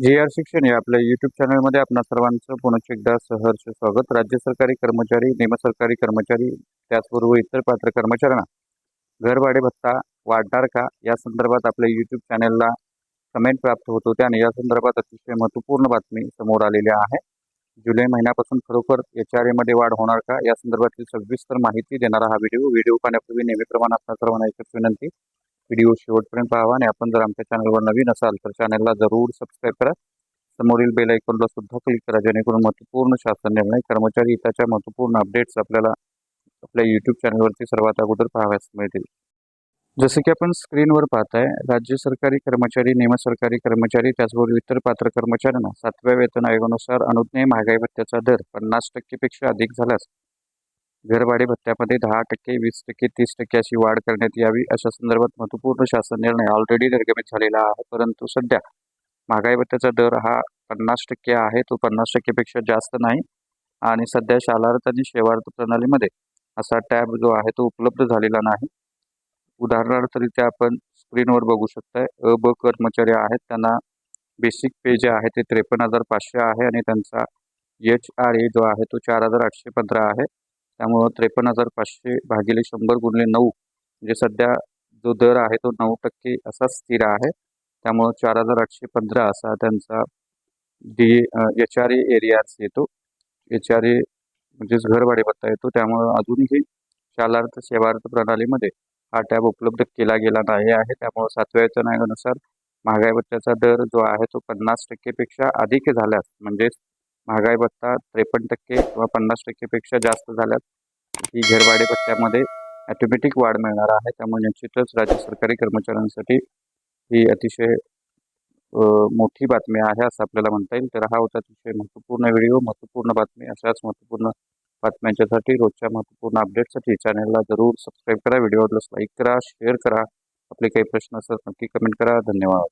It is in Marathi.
जी आर शिक्षण या आपल्या युट्यूब चॅनलमध्ये आपणा सर्वांचं पुन्हा एकदा सहर्ष स्वागत. राज्य सरकारी कर्मचारी निमसरकारी कर्मचारी त्याचबरोबर इतर पात्र कर्मचाऱ्यांना घरभाडे भत्ता वाढणार का? या संदर्भात आपल्या युट्यूब चॅनलला कमेंट प्राप्त होत होते आणि या संदर्भात अतिशय महत्त्वपूर्ण बातमी समोर आलेली आहे. जुलै महिन्यापासून खरोखर एच आर एमध्ये वाढ होणार का? या संदर्भातील सविस्तर माहिती देणारा हा व्हिडिओ. व्हिडिओ पाहण्यापूर्वी नेहमीप्रमाणे आपल्या सर्वांना एकच विनंती व्हिडिओ शेवटपर्यंत पाहावा आणि आपण जर आमच्या चॅनलवर नवीन असाल तर चॅनलला जरूर सबस्क्राईब करा. समोरील बेल आयकॉनला सुद्धा क्लिक करा जेणेकरून महत्त्वपूर्ण शासन निर्णय कर्मचारी हिताच्या महत्त्वपूर्ण अपडेट्स आपल्याला आपल्या यूट्यूब चॅनलवरती सर्वात अगोदर पाहाव्यास मिळतील. जसे की आपण स्क्रीनवर पाहताय राज्य सरकारी कर्मचारी निमसरकारी कर्मचारी त्याचबरोबर इतर पात्र कर्मचाऱ्यांना सातव्या वेतन आयोगानुसार अनुज्ञेय महागाई भत्त्याचा दर पन्नास टक्केपेक्षा अधिक झाल्यास घरभाडे भत्त्यामध्ये दहा टक्के वीस टक्के तीस टक्के अशी वाढ करण्यात यावी अशा संदर्भात महत्त्वपूर्ण शासन निर्णय ऑलरेडी निर्गमित झालेला आहे. परंतु सध्या महागाई भत्त्याचा दर हा पन्नास टक्के आहे. तो पन्नास टक्केपेक्षा जास्त नाही. आणि सध्या शालार्थ आणि शेवार्थ प्रणालीमध्ये असा टॅब जो आहे तो उपलब्ध झालेला नाही. उदाहरणार्थरित्या आपण स्क्रीनवर बघू शकताय अ ब कर्मचारी आहेत. त्यांना बेसिक पे जे आहे ते त्रेपन्न हजार पाचशे आहे. आणि त्यांचा एच आर ए जो आहे तो चार हजार आठशे पंधरा आहे. त्यामुळं त्रेपन्न हजार पाचशे भागिले शंभर गुणले नऊ म्हणजे सध्या जो दर आहे तो नऊ टक्के असा स्थिर आहे. त्यामुळं चार हजार आठशे पंधरा असा त्यांचा डी एच आर ए एरियाच येतो. एच आर ए म्हणजेच घरभाडे भत्ता येतो. त्यामुळं अजूनही शालार्थ सेवार्थ प्रणालीमध्ये हा टॅब उपलब्ध केला गेला नाही आहे. त्यामुळं सातव्या वेतन आयोगानुसार महागाई भत्त्याचा दर जो आहे तो पन्नास टक्केपेक्षा अधिक झाल्यास म्हणजेच महागाई भत्ता त्रेपन्न टक्के किंवा पन्नास टक्केपेक्षा जास्त झाल्यास ही घरभाडे भत्त्यामध्ये ॲटोमॅटिक वाढ मिळणार आहे. त्यामुळे निश्चितच राज्य सरकारी कर्मचाऱ्यांसाठी ही अतिशय मोठी बातमी आहे असं आपल्याला म्हणता येईल. तर हा होता अतिशय महत्त्वपूर्ण व्हिडिओ. महत्त्वपूर्ण बातमी अशाच महत्त्वपूर्ण बातम्यांच्यासाठी रोजच्या महत्त्वपूर्ण अपडेटसाठी चॅनलला जरूर सबस्क्राईब करा. व्हिडिओला लाईक करा शेअर करा. आपले काही प्रश्न असतात नक्की कमेंट करा. धन्यवाद.